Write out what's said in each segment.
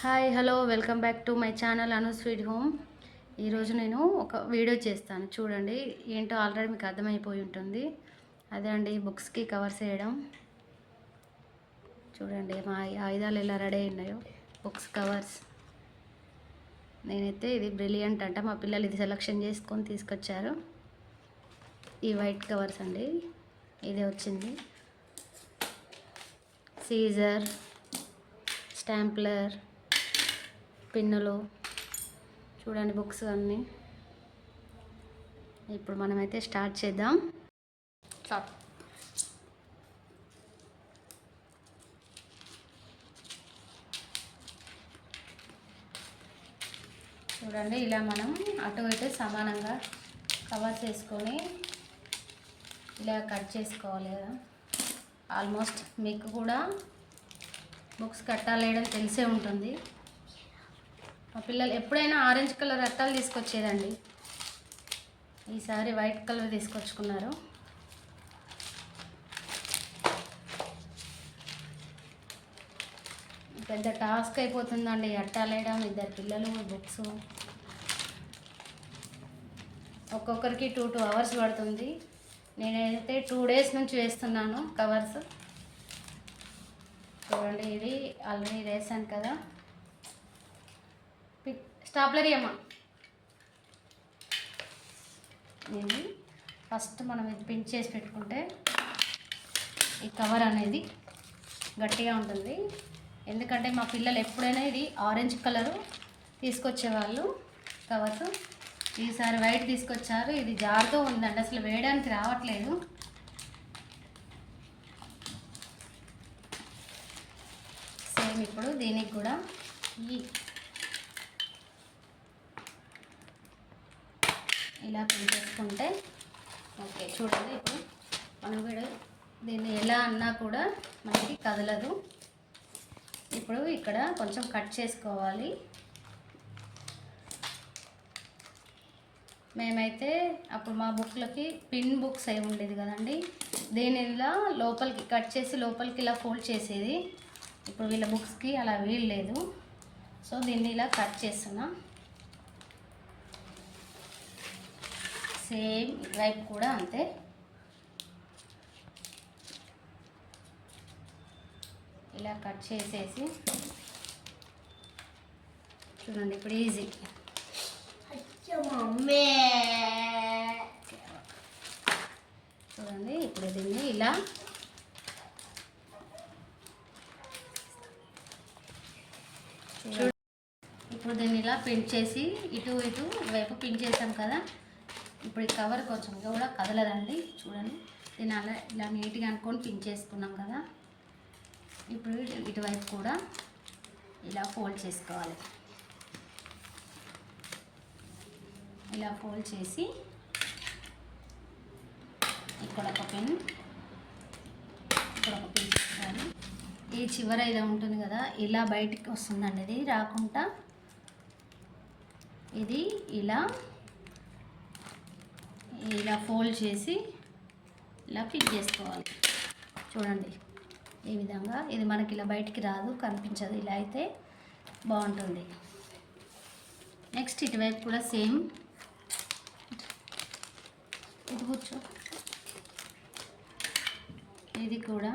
Hi hello welcome back to my channel Anu sweet home. ఈరోజు నేను ఒక video చేస్తాను. చూడండి ఏంటో ఆల్రెడీ మీకు అర్థమైపోయి ఉంటుంది. అదే అండి బుక్స్కి కవర్స్ వేయడం. చూడండి మా ఆయుధాలు ఎలా రెడీ అయినాయో బుక్స్ కవర్స్. నేనైతే ఇది బ్రిలియంట్ అంట. మా పిల్లలు ఇది సెలెక్షన్ చేసుకొని తీసుకొచ్చారు. ఈ వైట్ కవర్స్ అండి. ఇదే వచ్చింది. సీజర్ స్టాంప్లర్ పిన్నులు చూడండి బుక్స్ అన్నీ. ఇప్పుడు మనమైతే స్టార్ట్ చేద్దాం. స్టార్ట్ చూడండి ఇలా మనం అటు ఇటు సమానంగా కవర్స్ వేసుకొని ఇలా కట్ చేసుకోవాలి కదా. ఆల్మోస్ట్ మీకు కూడా బుక్స్ కట్టాలేయడం తెలిసే ఉంటుంది. మా పిల్లలు ఎప్పుడైనా ఆరెంజ్ కలర్ అట్టాలు తీసుకొచ్చేదండి. ఈసారి వైట్ కలర్ తీసుకొచ్చుకున్నారు. పెద్ద టాస్క్ అయిపోతుందండి అట్టాలేయడం ఇద్దరు పిల్లలు బుక్స్. ఒక్కొక్కరికి టూ టూ అవర్స్ పడుతుంది. నేనైతే టూ డేస్ నుంచి వేస్తున్నాను కవర్స్. చూడండి ఇది ఆల్రెడీ వేసాను కదా. స్టాప్లరీ అమ్మ. ఇది ఫస్ట్ మనం ఇది పిన్ చేసి పెట్టుకుంటే ఈ కవర్ అనేది గట్టిగా ఉంటుంది. ఎందుకంటే మా పిల్లలు ఎప్పుడైనా ఇది ఆరెంజ్ కలరు తీసుకొచ్చేవాళ్ళు. కవర్స్ ఈసారి వైట్ తీసుకొచ్చారు. ఇది జారుతూ ఉందండి. అసలు వేయడానికి రావట్లేదు. సేమ్ ఇప్పుడు దీనికి కూడా ఈ ఇలా పెంచేసుకుంటే ఓకే చూడండి ఇప్పుడు మనం కూడా దీన్ని ఎలా అన్నా కూడా మనకి కదలదు. ఇప్పుడు ఇక్కడ కొంచెం కట్ చేసుకోవాలి. మేమైతే అప్పుడు మా బుక్లకి పిన్ బుక్స్ అయి ఉండేది కదండి దీని ఇలా లోపలికి కట్ చేసి లోపలికి ఇలా ఫోల్డ్ చేసేది. ఇప్పుడు వీళ్ళ బుక్స్కి అలా వీల్లేదు. సో దీన్ని ఇలా కట్ చేస్తున్నాం. సేమ్ వైపు కూడా అంతే. ఇలా కట్ చేసేసి చూడండి ఇప్పుడు ఈజీ. చూడండి ఇప్పుడు దీన్ని ఇలా. ఇప్పుడు దీన్ని ఇలా పిన్ చేసి ఇటు ఇటు వైపు పిన్ చేసాం కదా. ఇప్పుడు ఈ కవర్ కొంచెం కూడా కదలదండి చూడండి. దీన్ని అలా ఇలా నీట్గా అనుకొని పిన్ చేసుకున్నాం కదా. ఇప్పుడు ఇటువైపు కూడా ఇలా ఫోల్డ్ చేసుకోవాలి. ఇలా ఫోల్డ్ చేసి ఇక్కడ ఒక పిన్ ఇక్కడ ఒక పిన్ చేసుకోవాలి ఈ చివర ఇలా ఉంటుంది కదా ఇలా బయటికి వస్తుందండి ఇది రాకుండా. ఇది ఇలా ఇలా ఫోల్డ్ చేసి ఇలా ఫిట్ చేసుకోవాలి. చూడండి ఈ విధంగా ఇది మనకి ఇలా బయటికి రాదు కనిపించదు. ఇలా అయితే బాగుంటుంది. నెక్స్ట్ ఇటువైపు కూడా సేమ్. ఇది కూర్చో. ఇది కూడా.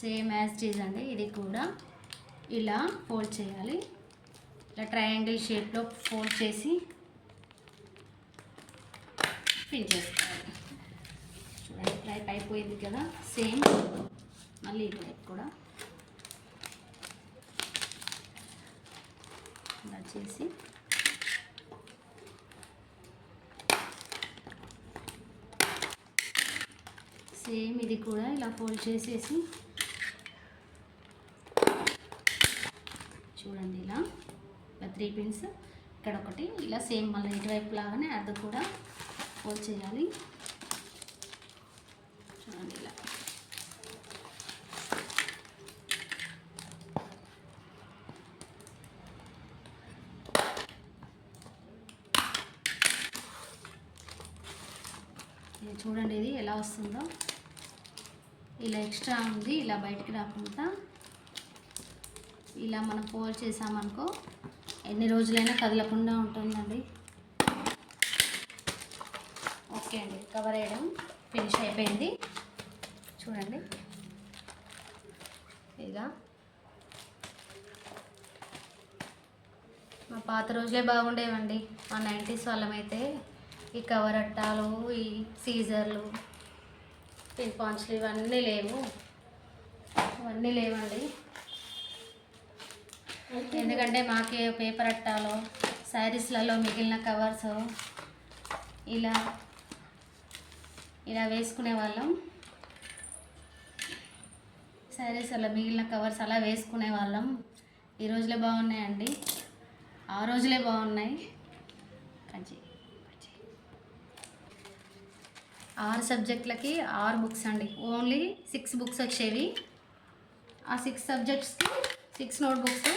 సేమ్ యాజ్ చీజ్ అండి. ఇది కూడా ఇలా ఫోల్డ్ చేయాలి. ఇలా ట్రయాంగిల్ షేప్లో ఫోల్డ్ చేసి పిన్ చేసుకోవాలి. చూడండి ఇటువైపు అయిపోయింది కదా సేమ్ మళ్ళీ ఇటువైపు కూడా. ఇలా చేసి సేమ్ ఇది కూడా ఇలా ఫోల్డ్ చేసేసి చూడండి ఇలా. Three pins. ఇక్కడ ఒకటి ఇలా సేమ్ మళ్ళీ ఇటువైపు లాగానే అది కూడా ఫోల్డ్ చేయాలి. చూడండి ఇలా. చూడండి ఇది ఎలా వస్తుందో. ఇలా ఎక్స్ట్రా ఉంది ఇలా బయటికి రాకుండా. ఇలా మనం ఫోల్డ్ చేసామనుకో ఎన్ని రోజులైనా కదలకుండా ఉంటుందండి. ఓకే అండి కవర్ వేయడం ఫినిష్ అయిపోయింది. చూడండి. ఇక మా పాత రోజులే బాగుండేవండి. మా నైంటీస్ వాళ్ళమైతే ఈ కవర్ అట్టాలు ఈ సీజర్లు పిన్ పాంచ్లు ఇవన్నీ లేవు. ఇవన్నీ లేవండి. ఎందుకంటే మాకే పేపర్ అట్టాలో శారీస్లలో మిగిలిన కవర్స్ ఇలా ఇలా వేసుకునే వాళ్ళం. శారీస్ అలా మిగిలిన కవర్స్ అలా వేసుకునే వాళ్ళం. ఈ రోజులే బాగున్నాయండి. ఆ రోజులే బాగున్నాయి. కంచి ఆరు సబ్జెక్టులకి ఆరు బుక్స్ అండి. ఓన్లీ సిక్స్ బుక్స్ వచ్చేవి. ఆ సిక్స్ సబ్జెక్ట్స్కి సిక్స్ నోట్ బుక్స్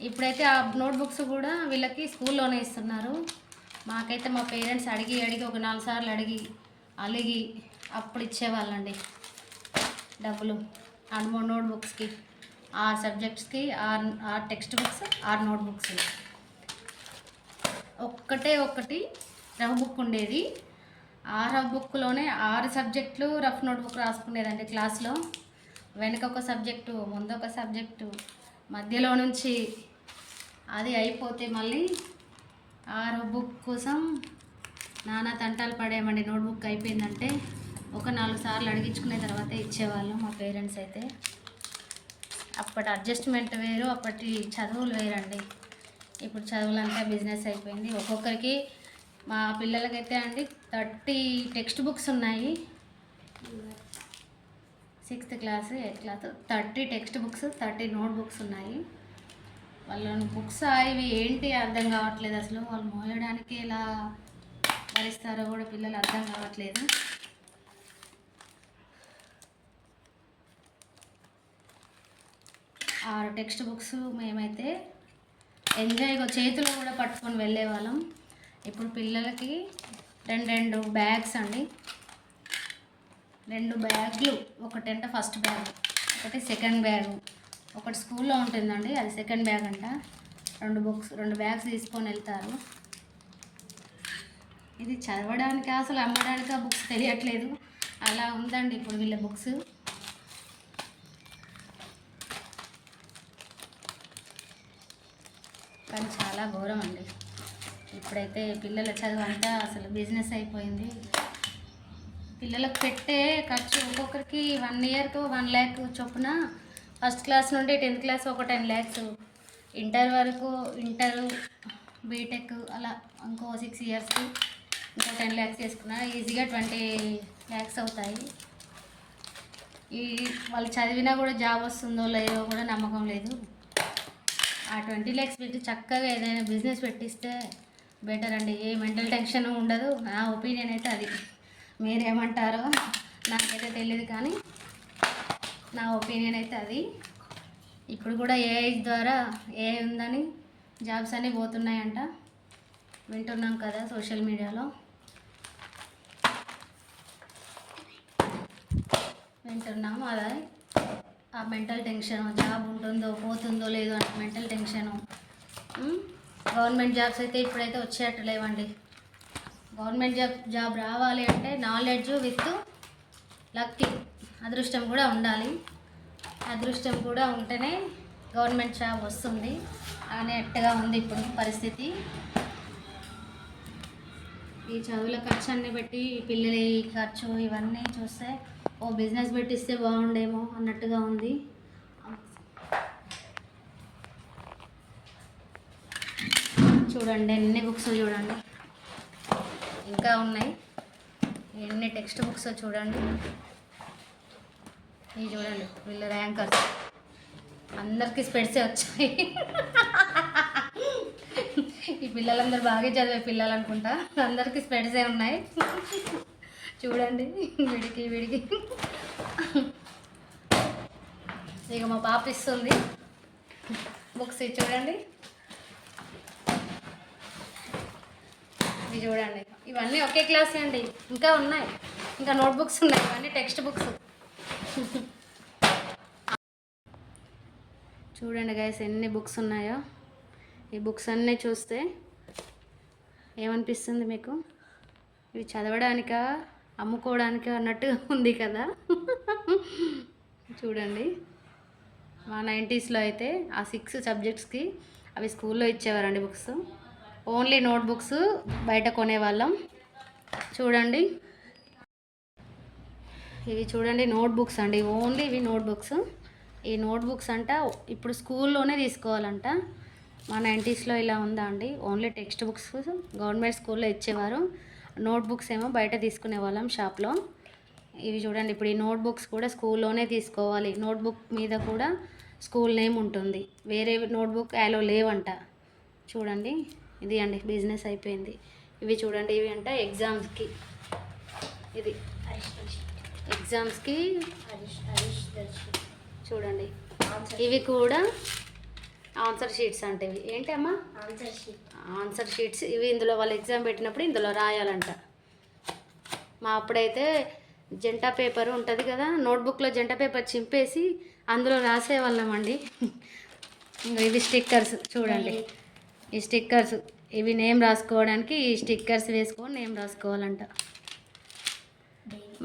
ఇప్పుడైతే ఆ నోట్బుక్స్ కూడా వీళ్ళకి స్కూల్లోనే ఇస్తున్నారు. మాకైతే మా పేరెంట్స్ అడిగి అడిగి ఒక నాలుగు సార్లు అడిగి అలిగి అప్పుడు ఇచ్చేవాళ్ళండి డబ్బులు. ఆ మూడు నోట్ బుక్స్కి ఆరు సబ్జెక్ట్స్కి ఆరు ఆరు టెక్స్ట్ బుక్స్ ఆరు నోట్ బుక్స్ ఒక్కటే ఒక్కటి రఫ్ బుక్ ఉండేది. ఆ రఫ్ బుక్లోనే ఆరు సబ్జెక్టులు రఫ్ నోట్ బుక్ రాసుకునేదండి క్లాస్లో. వెనక ఒక సబ్జెక్టు ముందు ఒక సబ్జెక్టు మధ్యలో నుంచి అది అయిపోతే మళ్ళీ ఆరో బుక్ కోసం నానా తంటాలు పడేయమండి. నోట్బుక్ అయిపోయిందంటే ఒక నాలుగు సార్లు అడిగించుకునే తర్వాత ఇచ్చేవాళ్ళం మా పేరెంట్స్ అయితే. అప్పటి అడ్జస్ట్మెంట్ వేరు అప్పటి చదువులు వేరండి. ఇప్పుడు చదువులంతా బిజినెస్ అయిపోయింది. ఒక్కొక్కరికి మా పిల్లలకైతే అండి థర్టీ టెక్స్ట్ బుక్స్ ఉన్నాయి. Sixth class eighth class thirty text books thirty note books ఉన్నాయి. వాళ్ళ బుక్స్ ఇవి ఏంటి అర్థం కావట్లేదు అసలు. వాళ్ళు మోయడానికి ఎలా భరిస్తారో కూడా పిల్లలు అర్థం కావట్లేదు. ఆరు టెక్స్ట్ బుక్స్ మేమైతే ఎంజాయ్గా చేతిలో కూడా పట్టుకొని వెళ్ళేవాళ్ళం ఇప్పుడు పిల్లలకి రెండు రెండు బ్యాగ్స్ అండి. రెండు బ్యాగ్లు. ఒకటంటే ఫస్ట్ బ్యాగ్ ఒకటి సెకండ్ బ్యాగ్. ఒకటి స్కూల్లో ఉంటుందండి అది సెకండ్ బ్యాగ్ అంట. రెండు బుక్స్ రెండు బ్యాగ్స్ తీసుకొని వెళ్తారు. ఇది చదవడానికి అసలు అమ్మడానికి ఆ బుక్స్ తెలియట్లేదు. అలా ఉందండి ఇప్పుడు వీళ్ళ బుక్స్ కానీ చాలా ఘోరం అండి. ఇప్పుడైతే పిల్లల చదువు అంతా అసలు బిజినెస్ అయిపోయింది. పిల్లలకు పెట్టే ఖర్చు ఒక్కొక్కరికి వన్ ఇయర్కు వన్ ల్యాక్ చొప్పున ఫస్ట్ క్లాస్ నుండి టెన్త్ క్లాస్ ఒక టెన్ ల్యాక్స్. ఇంటర్ వరకు ఇంటర్ బీటెక్ అలా ఇంకో సిక్స్ ఇయర్స్కి ఇంకో టెన్ ల్యాక్స్ చేసుకున్నా. ఈజీగా ట్వంటీ ల్యాక్స్ అవుతాయి. ఈ వాళ్ళు చదివినా కూడా జాబ్ వస్తుందో లేదో కూడా నమ్మకం లేదు. ఆ ట్వంటీ ల్యాక్స్ పెట్టి చక్కగా ఏదైనా బిజినెస్ పెట్టిస్తే బెటర్ అండి. ఏ మెంటల్ టెన్షన్ ఉండదు. నా ఒపీనియన్ అయితే అది. మీరేమంటారో నాకైతే తెలియదు కానీ నా ఒపీనియన్ అయితే అది. ఇప్పుడు కూడా ఏఐ ద్వారా ఏఐ ఉందని జాబ్స్ అన్నీ పోతున్నాయంట. వింటున్నాం కదా సోషల్ మీడియాలో. వింటున్నాము అదే ఆ మెంటల్ టెన్షన్ జాబ్ ఉంటుందో పోతుందో లేదో అంటే మెంటల్ టెన్షను. గవర్నమెంట్ జాబ్స్ అయితే ఇప్పుడైతే వచ్చేటట్టు లేవండి గవర్నమెంట్ జాబ్ జాబ్ రావాలి అంటే నాలెడ్జ్ విత్ లక్కీ అదృష్టం కూడా ఉండాలి. అదృష్టం కూడా ఉంటేనే గవర్నమెంట్ జాబ్ వస్తుంది. అనేట్టుగా ఉంది ఇప్పుడు పరిస్థితి. ఈ చదువుల ఖర్చు అన్ని పెట్టి పిల్లల ఖర్చు ఇవన్నీ చూస్తే ఓ బిజినెస్ పెట్టిస్తే బాగుండేమో అన్నట్టుగా ఉంది. చూడండి ఎన్ని బుక్స్ చూడండి. ఇంకా ఉన్నాయి. ఎన్ని టెక్స్ట్ బుక్స్ చూడండి. ఇవి చూడండి వీళ్ళు ర్యాంకర్స్. అందరికీ స్పెడ్సే వచ్చాయి. ఈ పిల్లలందరూ బాగా చదివే పిల్లలు అనుకుంటా. అందరికీ స్పెడ్సే ఉన్నాయి. చూడండి వీడికి వీడికి. ఇక మా పాప ఇస్తుంది. బుక్స్ ఇవి చూడండి. ఇవి చూడండి. ఇవన్నీ ఒకే క్లాస్ అండి. ఇంకా ఉన్నాయి. ఇంకా నోట్బుక్స్ ఉన్నాయి. ఇవన్నీ టెక్స్ట్ బుక్స్. చూడండి గైస్ ఎన్ని బుక్స్ ఉన్నాయో. ఈ బుక్స్ అన్నీ చూస్తే ఏమనిపిస్తుంది మీకు? ఇవి చదవడానికా అమ్ముకోవడానికా అన్నట్టు ఉంది కదా. చూడండి. మా నైంటీస్లో అయితే ఆ సిక్స్ సబ్జెక్ట్స్కి అవి స్కూల్లో ఇచ్చేవారండి బుక్స్ ఓన్లీ నోట్ బుక్స్ బయట కొనేవాళ్ళం. చూడండి. ఇవి చూడండి నోట్ బుక్స్ అండి. ఓన్లీ ఇవి నోట్ బుక్స్ ఈ నోట్ బుక్స్ అంట ఇప్పుడు స్కూల్లోనే తీసుకోవాలంట. మా నైంటీస్లో ఇలా ఉందా అండి? ఓన్లీ టెక్స్ట్ బుక్స్ గవర్నమెంట్ స్కూల్లో ఇచ్చేవారు. నోట్ బుక్స్ ఏమో బయట తీసుకునే వాళ్ళం షాప్లో. ఇవి చూడండి ఇప్పుడు ఈ నోట్ బుక్స్ కూడా స్కూల్లోనే తీసుకోవాలి. నోట్ బుక్ మీద కూడా స్కూల్ నేమ్ ఉంటుంది. వేరే నోట్ బుక్ యాలో లేవంట. చూడండి ఇది అండి బిజినెస్ అయిపోయింది. ఇవి చూడండి ఇవి అంట ఎగ్జామ్స్కి. ఇది. ఎగ్జామ్స్కి చూడండి. ఇవి కూడా ఆన్సర్ షీట్స్ అంటే ఇవి. ఏంటి అమ్మా? ఆన్సర్ షీట్స్ ఇవి ఇందులో వాళ్ళు ఎగ్జామ్ పెట్టినప్పుడు ఇందులో రాయాలంట. మా అప్పుడైతే జంటా పేపర్ ఉంటుంది కదా నోట్బుక్లో జంటా పేపర్ చింపేసి అందులో రాసేవాళ్ళం అండి. ఇంకా ఇవి స్టిక్కర్స్ చూడండి. ఈ స్టిక్కర్స్ ఇవి నేమ్ రాసుకోవడానికి ఈ స్టిక్కర్స్ వేసుకొని నేమ్ రాసుకోవాలంట.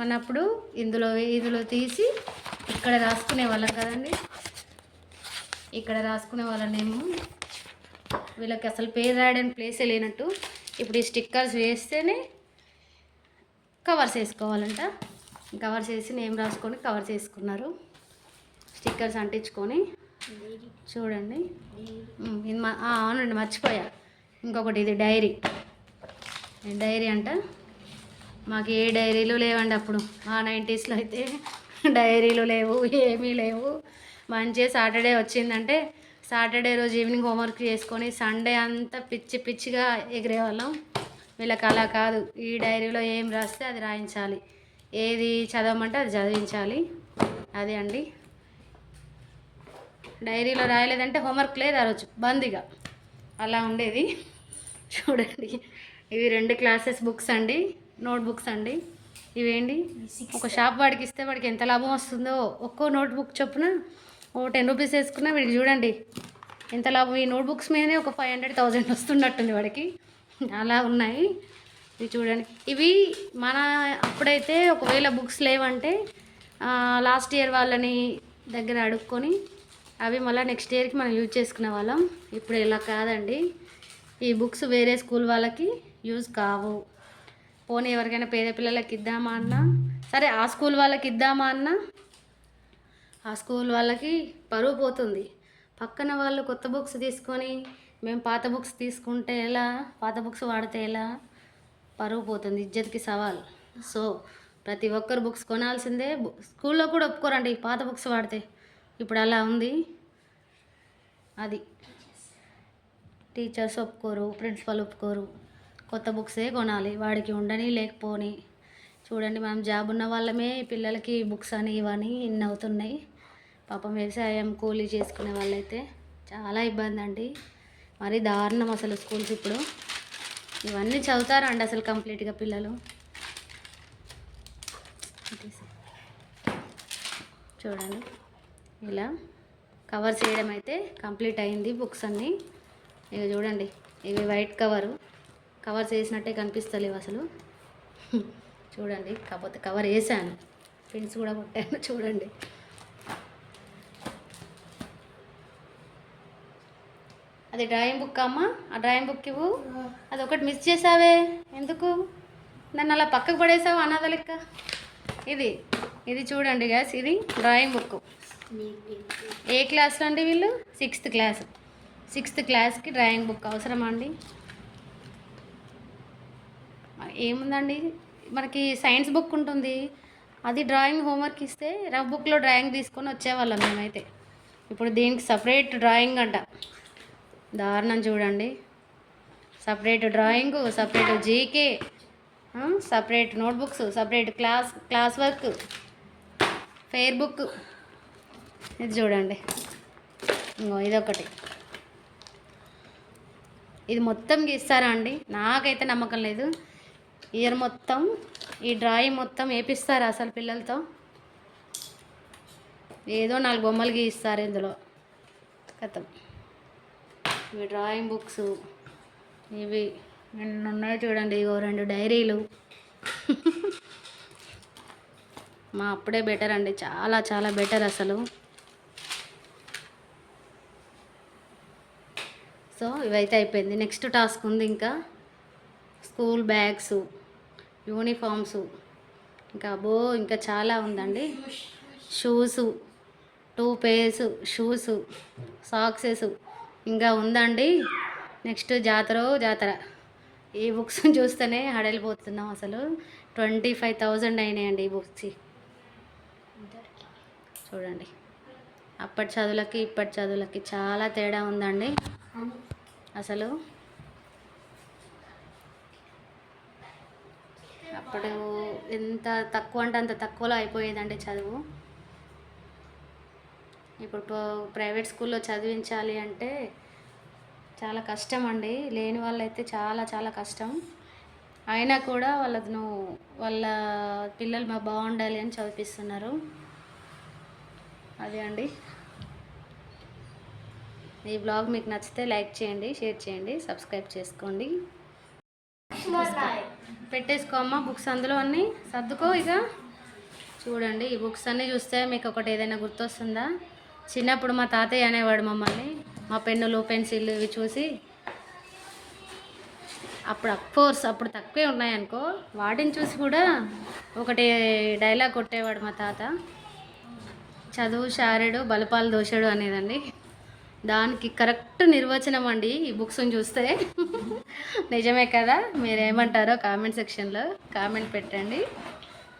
మనప్పుడు ఇందులో ఇందులో తీసి ఇక్కడ రాసుకునే వాళ్ళం కదండి. ఇక్కడ రాసుకునే వాళ్ళనేమో వీళ్ళకి అసలు పేరు రాయడానికి ప్లేసే లేనట్టు ఇప్పుడు ఈ స్టిక్కర్స్ వేస్తేనే కవర్స్ వేసుకోవాలంట. కవర్స్ వేసి నేమ్ రాసుకొని కవర్స్ వేసుకున్నారు. స్టిక్కర్స్ అంటించుకొని చూడండి. ఇది అవునండి మర్చిపోయా. ఇంకొకటి ఇది డైరీ. డైరీ అంట. మాకు ఏ డైరీలు లేవండి అప్పుడు. మా నైంటీస్లో అయితే డైరీలు లేవు ఏమీ లేవు. మంచిగా సాటర్డే వచ్చిందంటే సాటర్డే రోజు ఈవినింగ్ హోంవర్క్ చేసుకొని సండే అంతా పిచ్చి పిచ్చిగా ఎగిరేవాళ్ళం వీళ్ళకి అలా కాదు. ఈ డైరీలో ఏం రాస్తే అది రాయించాలి. ఏది చదవమంటే అది చదివించాలి. అదే అండి. డైరీలో రాయలేదంటే హోంవర్క్ లేదు ఆ రోజు. బందీగా. అలా ఉండేది. చూడండి. ఇవి రెండు క్లాసెస్ బుక్స్ అండి. నోట్ బుక్స్ అండి. ఇవేంటి? ఒక షాప్ వాడికి ఇస్తే వాడికి ఎంత లాభం వస్తుందో ఒక్కో నోట్ బుక్ చొప్పున ఓ టెన్ రూపీస్ వేసుకున్నా వీడికి చూడండి. ఎంత లాభం? ఈ నోట్బుక్స్ మీదనే ఒక ఫైవ్ హండ్రెడ్ థౌజండ్ వస్తున్నట్టుంది వాడికి. అలా ఉన్నాయి. ఇవి చూడండి. ఇవి మన అప్పుడైతే ఒకవేళ బుక్స్ లేవంటే లాస్ట్ ఇయర్ వాళ్ళని దగ్గర అడుక్కొని అవి మళ్ళీ నెక్స్ట్ ఇయర్కి మనం యూజ్ చేసుకునే వాళ్ళం. ఇప్పుడు ఇలా కాదండి. ఈ బుక్స్ వేరే స్కూల్ వాళ్ళకి యూజ్ కావు. పోనీ ఎవరికైనా పేద పిల్లలకి ఇద్దామా అన్నా? సరే ఆ స్కూల్ వాళ్ళకి ఇద్దామా అన్నా? ఆ స్కూల్ వాళ్ళకి పరువు పోతుంది. పక్కన వాళ్ళు కొత్త బుక్స్ తీసుకొని మేము పాత బుక్స్ తీసుకుంటే ఎలా? పాత బుక్స్ వాడితే ఎలా? పరువు పోతుంది ఇజ్జత్కి సవాల్. సో ప్రతి ఒక్కరు బుక్స్ కొనాల్సిందే. స్కూల్లో కూడా ఒప్పుకోరండి పాత బుక్స్ వాడితే. ఇప్పుడు అలా ఉంది. అది. టీచర్స్ ఒప్పుకోరు ప్రిన్సిపల్ ఒప్పుకోరు. కొత్త బుక్సే కొనాలి. వాడికి ఉండని లేకపోని. చూడండి మనం జాబ్ ఉన్న వాళ్ళమే పిల్లలకి బుక్స్ అని ఇవని ఇన్ని అవుతున్నాయి. పాపం వ్యవసాయం కూలీ చేసుకునే వాళ్ళైతే చాలా ఇబ్బంది అండి. మరి దారుణం అసలు స్కూల్స్ ఇప్పుడు. ఇవన్నీ చదువుతారండి అసలు కంప్లీట్గా పిల్లలు. చూడండి. ఇలా కవర్ చేయడం అయితే కంప్లీట్ అయింది బుక్స్ అన్నీ. ఇక చూడండి ఇవి వైట్ కవరు కవర్ చేసినట్టే కనిపిస్తలేవు అసలు. చూడండి కాకపోతే కవర్ వేసాను. పిన్స్ కూడా కొట్టాను చూడండి. అది డ్రాయింగ్ బుక్ అమ్మా? ఆ డ్రాయింగ్ బుక్ ఇవ్వు. అది ఒకటి మిస్ చేసావే. ఎందుకు? నన్ను అలా పక్కకు పడేసావు అనాథ లెక్క ఇది ఇది చూడండి గ్యాస్ ఇది డ్రాయింగ్ బుక్. ఏ క్లాస్లో అండి వీళ్ళు? సిక్స్త్ క్లాస్ సిక్స్త్ క్లాస్కి డ్రాయింగ్ బుక్ అవసరమా అండి? ఏముందండి? మనకి సైన్స్ బుక్ ఉంటుంది. అది డ్రాయింగ్ హోంవర్క్ ఇస్తే రఫ్ బుక్లో డ్రాయింగ్ తీసుకొని వచ్చేవాళ్ళం మేమైతే. ఇప్పుడు దీనికి సపరేట్ డ్రాయింగ్ అంట. దారుణం చూడండి. Separate drawing separate GK separate notebooks separate class class work fair book. ఇది చూడండి. ఇంకో ఇదొకటి. ఇది మొత్తం గీస్తారా అండి? నాకైతే నమ్మకం లేదు. ఇయర్ మొత్తం ఈ డ్రాయింగ్ మొత్తం వేపిస్తారు అసలు పిల్లలతో. ఏదో నాలుగు బొమ్మలు గీస్తారు ఇందులో. కథం. ఇవి డ్రాయింగ్ బుక్స్. ఇవి రెండు ఉన్నాయి చూడండి ఇగో రెండు డైరీలు. మా అప్పుడే బెటర్ అండి చాలా చాలా బెటర్ అసలు. సో ఇవైతే అయిపోయింది. నెక్స్ట్ టాస్క్ ఉంది ఇంకా. స్కూల్ బ్యాగ్స్ యూనిఫామ్స్ ఇంకా అబ్బో ఇంకా చాలా ఉందండి. Shoes two pairs shoes socks ఇంకా ఉందండి. నెక్స్ట్ జాతర జాతర. ఈ బుక్స్ చూస్తేనే హడలిపోతున్నాం అసలు. ట్వంటీ ఫైవ్ థౌజండ్ అయినాయండి ఈ బుక్స్ చూడండి. అప్పటి చదువులకి ఇప్పటి చదువులకి చాలా తేడా ఉందండి. అసలు అప్పుడు ఎంత తక్కువ అంటే అంత తక్కువలో అయిపోయేదండి చదువు. ఇప్పుడు ప్రైవేట్ స్కూల్లో చదివించాలి అంటే చాలా కష్టం అండి లేని వాళ్ళైతే చాలా చాలా కష్టం. అయినా కూడా వాళ్ళను వాళ్ళ పిల్లలు మా బాగుండాలి అని చదివిస్తున్నారు అదే అండి. ఈ బ్లాగ్ మీకు నచ్చితే లైక్ చేయండి షేర్ చేయండి సబ్స్క్రైబ్ చేసుకోండి. పెట్టేసుకో అమ్మ బుక్స్ అందులో అన్నీ సర్దుకో ఇక. చూడండి ఈ బుక్స్ అన్నీ చూస్తే మీకు ఒకటి ఏదైనా గుర్తొస్తుందా? చిన్నప్పుడు మా తాతయ్య అనేవాడు మమ్మల్ని మా పెన్నులు పెన్సిల్ ఇవి చూసి. అప్పుడు అఫ్కోర్స్ అప్పుడు తక్కువే ఉన్నాయనుకో వాటిని చూసి కూడా ఒకటి డైలాగ్ కొట్టేవాడు మా తాత. చదువు షారెడు బలపాలు దోషడు అనేదండి. దానికి కరెక్ట్ నిర్వచనం అండి ఈ బుక్స్ని చూస్తే. నిజమే కదా? మీరేమంటారో కామెంట్ సెక్షన్లో కామెంట్ పెట్టండి.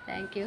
Thank you.